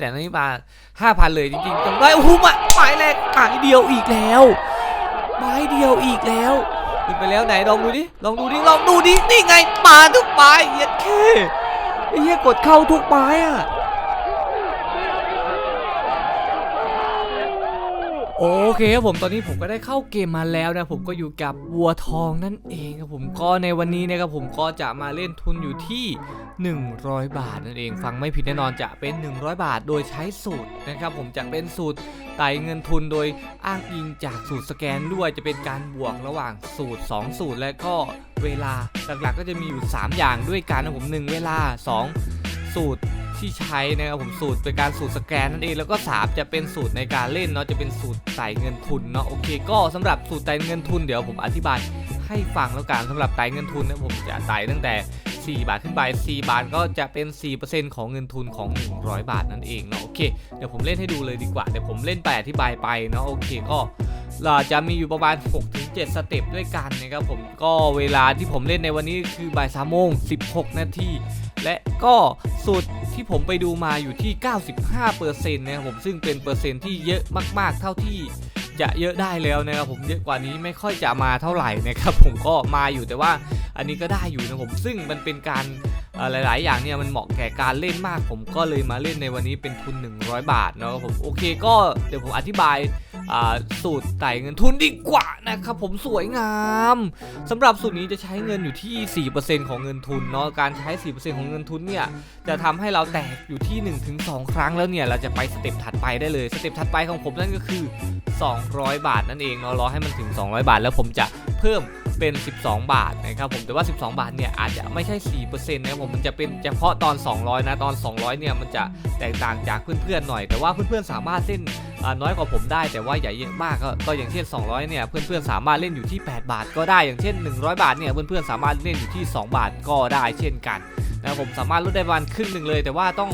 แต่นี้มาห้าพันเลยจริงๆจำได้โอ้โหมาหมายแรกหมายเดียวอีกแล้วหมายเดียวอีกแล้วขึ้นไปแล้วไหนลองดูดิลองดูดิลองดูดินี่ไงมาทุกไม้เหี้ย็ดแค่ไอ้เหี้ยกดเข้าทุกไม้อะ โอเคครับผมตอนนี้ผมก็ได้เข้าเกมมาแล้วนะผมก็อยู่กับวัวทองนั่นเองครับผมก็ในวันนี้นะครับผมก็จะมาเล่นทุนอยู่ที่ 100 บาทนั่นเอง ฟังไม่ผิดแน่นอนจะเป็น 100 บาท โดยใช้สูตรนะครับผมจะเป็นสูตรไต่เงินทุนโดยอ้างอิงจากสูตรสแกนด้วยจะเป็นการบวกระหว่างสูตร 2 สูตร และก็เวลาหลักๆก็จะมีอยู่ 3 อย่างด้วยกันนะผม 1 เวลา 2 สูตร ที่ใช้นะครับผมสูตรเป็นการสูตรสแกนนั่นเองแล้วก็ 3 จะเป็นสูตรในการเล่นเนาะจะเป็นสูตรไต่เงินทุนเนาะโอเค ก็สำหรับสูตรไต่เงินทุนเดี๋ยวผมอธิบายให้ฟังแล้วกันสำหรับไต่เงินทุนนะผมจะไต่ตั้งแต่ 4 บาทขึ้นไป 4 บาทก็จะเป็น 4%ของเงินทุนของ 100 บาทนั่นเองเนาะโอเคเดี๋ยวผมเล่นให้ดูเลยดีกว่าเดี๋ยวผมเล่นไปอธิบายไปเนาะโอเคก็เราจะมีอยู่ประมาณ 6-7 สเต็ปด้วยกันนะครับผมก็เวลาที่ผมเล่นในวันนี้คือบ่าย3โมง16 นาทีและก็สูตร ที่ผมไปดูมาอยู่ที่ 95%นะครับผมซึ่งเป็นเปอร์เซ็นต์ที่เยอะมาก ๆ เท่าที่จะเยอะได้แล้วนะครับผมเยอะกว่านี้ไม่ค่อยจะมาเท่าไหร่นะครับผมก็มาอยู่แต่ว่าอันนี้ก็ได้อยู่นะผมซึ่งมันเป็นการหลาย ๆ อย่างเนี่ยมันเหมาะแก่การเล่นมาก ผมก็เลยมาเล่นในวันนี้เป็นทุน 100 บาทนะครับผมโอเคก็เดี๋ยวผมอธิบาย สูตรไต่เงินทุนดีกว่านะครับผมสวยงามสำหรับสูตรนี้จะใช้เงินอยู่ที่ 4%ของเงินทุนเนาะการใช้ 4%ของเงินทุนเนี่ยจะทำให้เราแตกอยู่ที่ 1-2 ครั้งแล้วเนี่ยเราจะไปสเต็ปถัดไปได้เลยสเต็ปถัดไปของผมนั่นก็คือ 200 บาทนั่นเองเนาะรอให้มันถึง 200 บาท แล้วผมจะเพิ่มเป็น 12 บาทนะครับผมแต่ว่า 12 บาทเนี่ยอาจจะไม่ใช่4%นะครับผมมันจะเป็นเฉพาะตอน 200 นะตอน 200 เนี่ยมันจะแตกต่างจากเพื่อนๆหน่อย แต่ว่าเพื่อนๆสามารถเล่น น้อยกว่าผมได้แต่ว่าอย่เยอะมากก็ก็อย่างเช่น 200 เนี่ยเพื่อนๆสามารถเล่นอยู่ที่ 8 บาท ก็ได้อย่างเช่น 100 บาทเนี่ยเพื่อนๆสามารถเล่นอยู่ที่ 2 บาทก็ได้เช่นกันนะครับผมสามารถลดได้ประมาณครึ่งหนึ่งเลย แต่ว่าต้อง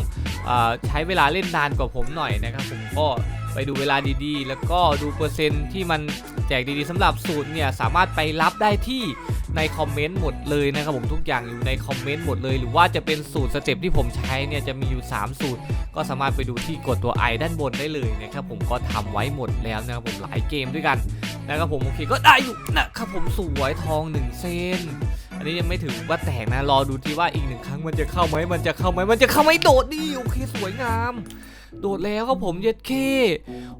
อใช้เวลาเล่นนานกว่าผมหน่อยนะครับผมก็ไปดูเวลาดีๆ แล้วก็ดูเปอร์เซ็นต์ที่มันแจกดีๆสำหรับสูตรเนี่ยสามารถไปรับได้ที่ในคอมเมนต์หมดเลยนะครับผมทุกอย่างอยู่ในคอมเมนต์หมดเลย หรือว่าจะเป็นสูตรสเต็ปที่ผมใช้เนี่ยจะมีอยู่ 3 สูตร ก็สามารถไปดูที่กดตัว i ด้านบนได้เลยนะครับผมก็ทำไว้หมดแล้วนะครับผมหลายเกมด้วยกันนะครับผมโอเคก็ได้อยู่นะครับผมสวยทอง1เส้นอันนี้ยังไม่ถึงว่าแตกนะรอดูที่ว่าอีกหนึ่งครั้งมันจะเข้าไหมมันจะเข้าไหมมันจะเข้าไหมโดดดีโอเคสวยงาม โดดแล้วครับผมเย็ดเค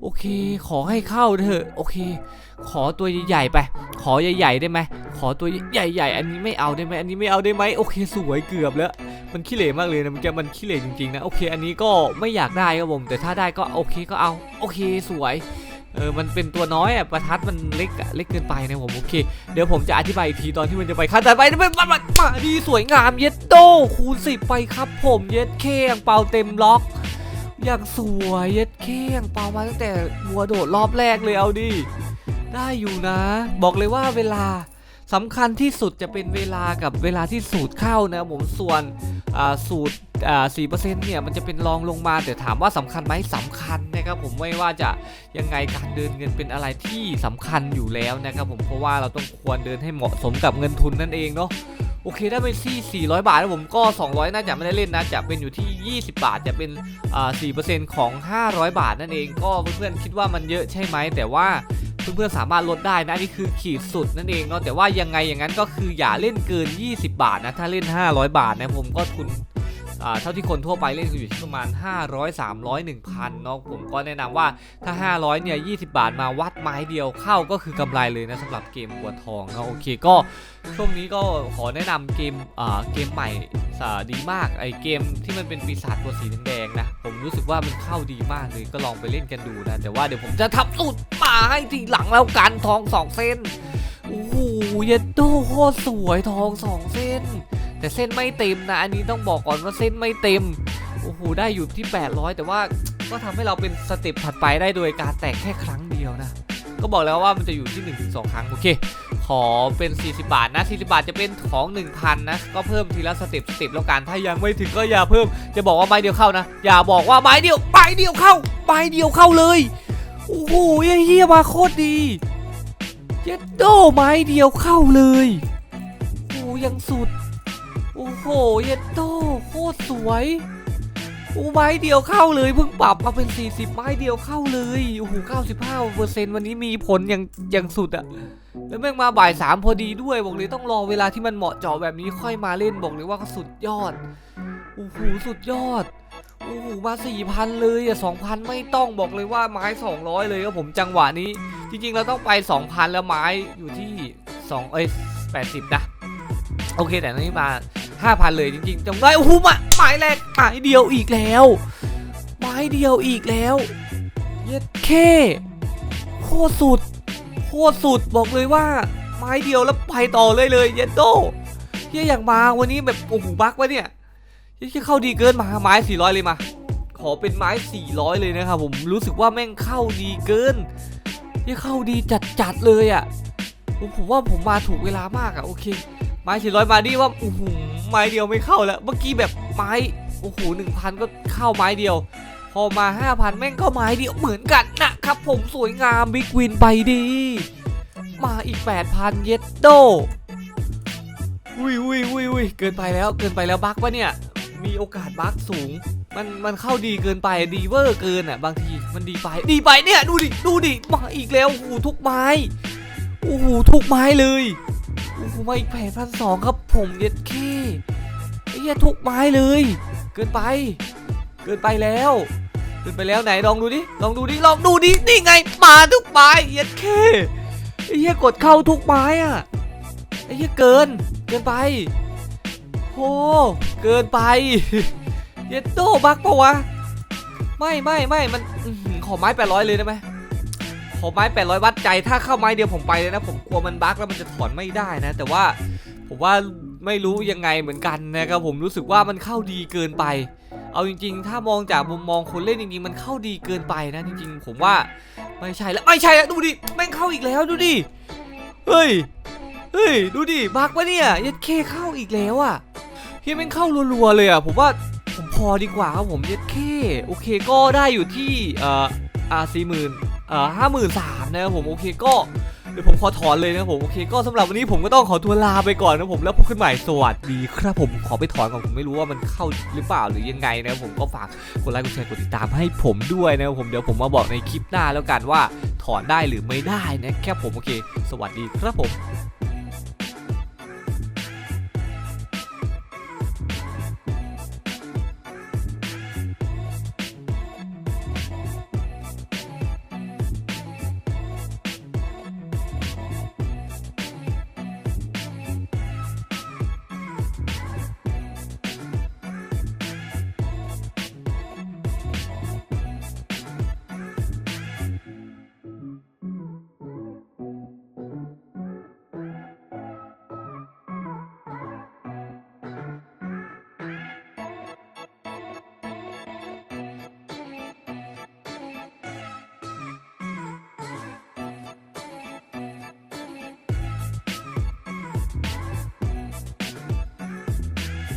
โอเค ขอให้เข้าเถอะ โอเค ขอตัวใหญ่ๆไป ขอใหญ่ๆได้ไหมขอตัวใหญ่ ๆ อันนี้ไม่เอาได้ไหมอันนี้ไม่เอาได้ไหมโอเค สวยเกือบแล้วมันขี้เหร่มากเลยนะมันจะมันขี้เหร่จริงๆนะโอเค อันนี้ก็ไม่อยากได้ครับผม แต่ถ้าได้ก็โอเคก็เอาโอเคสวยเออ มันเป็นตัวน้อยอะ ประทัดมันเล็กเล็กเกินไปนะผมโอเค เดี๋ยวผมจะอธิบายอีกทีตอนที่มันจะไปขั้นต่อไปนะมันมันมันมาดีสวยงามเย็ดโตคูณสิบไปครับผมเย็ดเคงเป่าเต็มล็อก อย่างสวยเย็ดเคงเป่ามาตั้งแต่หัวโดดรอบแรกเลยเอาดิ ได้อยู่นะ บอกเลยว่าเวลาสำคัญที่สุดจะเป็นเวลากับเวลาที่สูตรเข้านะผมส่วนอ่าสูตรอ่าสี่เปอร์เซ็นต์เนี่ยมันจะเป็นรองลงมาแต่ถามว่าสำคัญไหมสำคัญนะครับผมไม่ว่าจะยังไงการเดินเงินเป็นอะไรที่สำคัญอยู่แล้วนะครับผมเพราะว่าเราต้องควรเดินให้เหมาะสมกับเงินทุนนั่นเองเนาะ โอเคได้ไปซี่400 บาทแล้วผมก็ 200 น่าจะไม่ได้เล่นนะจะเป็นอยู่ที่ 20 บาทจะเป็นอ่า4%ของ 500 บาทนั่นเองก็เพื่อนๆคิดว่ามันเยอะใช่ไหมแต่ว่าเพื่อนๆสามารถลดได้นะนี่คือขีดสุดนั่นเองเนาะแต่ว่ายังไงอย่างนั้นก็คืออย่าเล่นเกิน 20 บาทนะถ้าเล่น 500 บาทนะผมก็ทุน เท่าที่คนทั่วไปเล่นคือยู่ที่ประมาณ 500 300 1,000เนาะผมก็แนะนำว่าถ้า 500เนี่ย20 บาทมาวัดไม้เดียวเข้าก็คือกำไรเลยนะสำหรับเกมบัวทองเนาะโอเคก็ช่วงนี้ก็ขอแนะนำเกมอ่าเกมใหม่สาดีมากไอเกมที่มันเป็นปีศาจตัวสีแดงๆนะผมรู้สึกว่ามันเข้าดีมากเลยก็ลองไปเล่นกันดูนะแต่ว่าเดี๋ยวผมจะทำสูตรมาให้ทีหลังแล้วกันทอง2เส้นโอ้โหเยดโตโคตรสวยทอง2เส้น แต่เส้นไม่เต็มนะ อันนี้ต้องบอกก่อนว่าเส้นไม่เต็ม โอ้โห ได้อยู่ที่ 800 แต่ว่าก็ทำให้เราเป็นสเต็ปถัดไปได้โดยการแตกแค่ครั้งเดียวนะ ก็บอกแล้วว่ามันจะอยู่ที่ 1-2 ครั้ง โอเค ขอเป็น 40 บาทนะ 40 บาทจะเป็นของ 1,000 นะ ก็เพิ่มทีละสเต็ปสเต็ปแล้วกัน ถ้ายังไม่ถึงก็อย่าเพิ่ม จะบอกว่าไม้เดียวเข้านะ อย่าบอกว่าไม้เดียวไม้เดียวเข้าไม้เดียวเข้าเลย โอ้โหเฮียมาโคตรดีเจ็ดโดไม้เดียวเข้าเลย โอ้ยังสุด โอ้โห เย็ดโตโคตรสวยโอ้ไม้เดียวเข้าเลยเพิ่งปรับมาเป็น 40 ไม้เดียวเข้าเลยโอ้โห95เปอร์เซ็นต์วันนี้มีผลอย่างอย่างสุดอะแล้วแม่งมาบ่ายสามพอดีด้วยบอกเลยต้องรอเวลาที่มันเหมาะเจาะแบบนี้ค่อยมาเล่นบอกเลยว่าสุดยอดโอ้โหสุดยอดโอ้โหมา4,000เลยอะ2,000ไม่ต้องบอกเลยว่าไม้200เลยครับผมจังหวะนี้ จริงๆเราต้องไป2,000แล้วไม้อยู่ที่2เอ้ย80นะ โอเคแต่ตอนนี้มา 5,000 เลยจริงๆจำได้โอ้โหมาไม้แรกไม้เดียวอีกแล้วไม้เดียวอีกแล้ว เย็ดเคโคตรสุดโคตรสุดบอกเลยว่าไม้เดียวแล้วไปต่อเลยเลยเย็ดโตเฮียอย่างมาวันนี้แบบโอ้โหบักวะเนี่ยเฮียเข้าดีเกินมาไม้400 เลยมา ขอเป็นไม้ 400 เลยนะครับผมรู้สึกว่าแม่งเข้าดีเกินเฮียเข้าดีจัดๆเลยอะ่ะผมผมว่าผมมาถูกเวลามากอะ่ะโอเค ไม้400มาดิว่าโอ้โหไม้เดียวไม่เข้าแล้ว เมื่อกี้แบบไม้โอ้โห1,000ก็เข้าไม้เดียว พอมา5,000แม่งก็ไม้เดียวเหมือนกันนะครับผมสวยงามบิ๊กวินไปดี มาอีก8,000เยดโดอุ้ยอุ้ยอุ้ยอุ้ยเกินไปแล้วเกินไปแล้วบั๊กปะเนี่ย มีโอกาสบั๊กสูง มันมันเข้าดีเกินไปดีเวอร์เกินอะบางทีมันดีไปดีไปเนี่ยดูดิดูดิมาอีกแล้วโอ้โหทุกไม้โอ้โหทุกไม้เลย โอ้โหมาอีกแปดพันสองครับผมเย็ดเคไอ้เหี้ยทุกไม้เลย เกินไป เกินไปแล้วเกินไปแล้วไหนลองดูดิลองดูดิลองดูดินี่ไงมาทุกไม้เย็ดเคไอ้เหี้ยกดเข้าทุกไม้อะไอ้เหี้ยเกิน เกินไปโอ้เกินไปเย็ดโตบักปะวะไม่ไม่ไม่มันขอหือขอไม้800เลยได้ไหม ขอไม้ 800 วัดใจ ถ้าเข้าไม้เดียวผมไปเลยนะ ผมกลัวมันบั๊กแล้วมันจะถอนไม่ได้นะ แต่ว่าผมว่าไม่รู้ยังไงเหมือนกันนะครับผมรู้สึกว่ามันเข้าดีเกินไป เอาจริง ๆ ถ้ามองจากมุมมองคนเล่นจริงๆมันเข้าดีเกินไปนะจริง ๆ ผมว่าไม่ใช่แล้วไม่ใช่แล้วดูดิแม่งเข้าอีกแล้วดูดิเฮ้ยเฮ้ยดูดิบักปะเนี่ยยัดเคเข้าอีกแล้วอะเฮียแม่งเข้ารัวๆเลยอะผมว่าผมพอดีกว่าครับผมย็ดเคโอเคก็ได้อยู่ที่เอ่ออ่าสี่หมื่น เอ่อห้าหมื่นสามนะครับผมโอเคก็เดี๋ยวผมขอถอนเลยนะผมโอเคก็สำหรับวันนี้ผมก็ต้องขอตัวลาไปก่อนนะผมแล้วพบกันใหม่สวัสดีครับผมขอไปถอนก่อนผมไม่รู้ว่ามันเข้าหรือเปล่าหรือยังไงนะผมก็ฝากกดไลค์กดแชร์กดติดตามให้ผมด้วยนะครับผมเดี๋ยวผมมาบอกในคลิปหน้าแล้วกันว่าถอนได้หรือไม่ได้นะครับผมโอเค สวัสดีครับผม